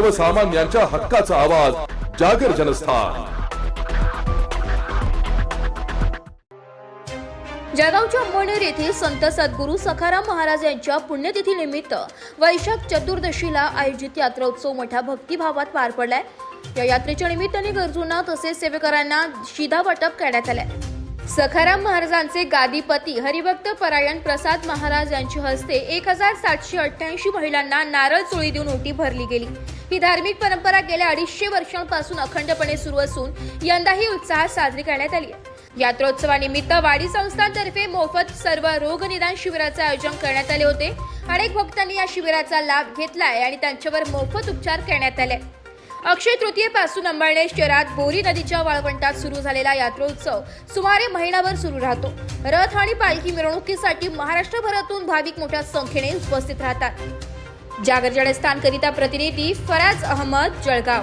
सर्वसामान्यांच्या हक्काचा आवाज जागर जनस्थान. जळगावच्या अंबळनेर येथील संत सद्गुरू सखाराम महाराज यांच्या पुण्यतिथी निमित्त वैशाख चतुर्दशीला आयोजित यात्रा उत्सव मोठ्या भक्तिभावात पार पडलाय. या यात्रेच्या निमित्ताने गरजूंना तसेच सेवेकरांना शिधा वाटप करण्यात आलंय. सखाराम महाराजांचे गादीपती हरिभक्त परायण प्रसाद महाराज यांच्या हस्ते एक हजार सातशे अठ्ठ्याऐंशी महिलांना नारळ चोळी देऊन ओटी भरली गेली. ही धार्मिक परंपरा गेल्या अडीचशे वर्षांपासून अखंडपणे सुरू असून यंदाही उत्साहात साजरी करण्यात आली यात्रोत्सवानिमित्त वाडी संस्थांतर्फे मोफत सर्व रोग निदान शिबिराचे आयोजन करण्यात आले होते. अनेक भक्तांनी या शिबिराचा लाभ घेतलाय आणि त्यांच्यावर मोफत उपचार करण्यात आले. अक्षय तृतीयेपासून अंबळनेर शहरात बोरी नदीच्या वाळवंटात सुरू झालेला यात्रोत्सव सुमारे महिनाभर सुरू राहतो. रथ आणि पालखी मिरवणुकीसाठी महाराष्ट्रभरातून भाविक मोठ्या संख्येने उपस्थित राहतात. जागर स्थानकरिता प्रतिनिधी फराज अहमद जळगाव.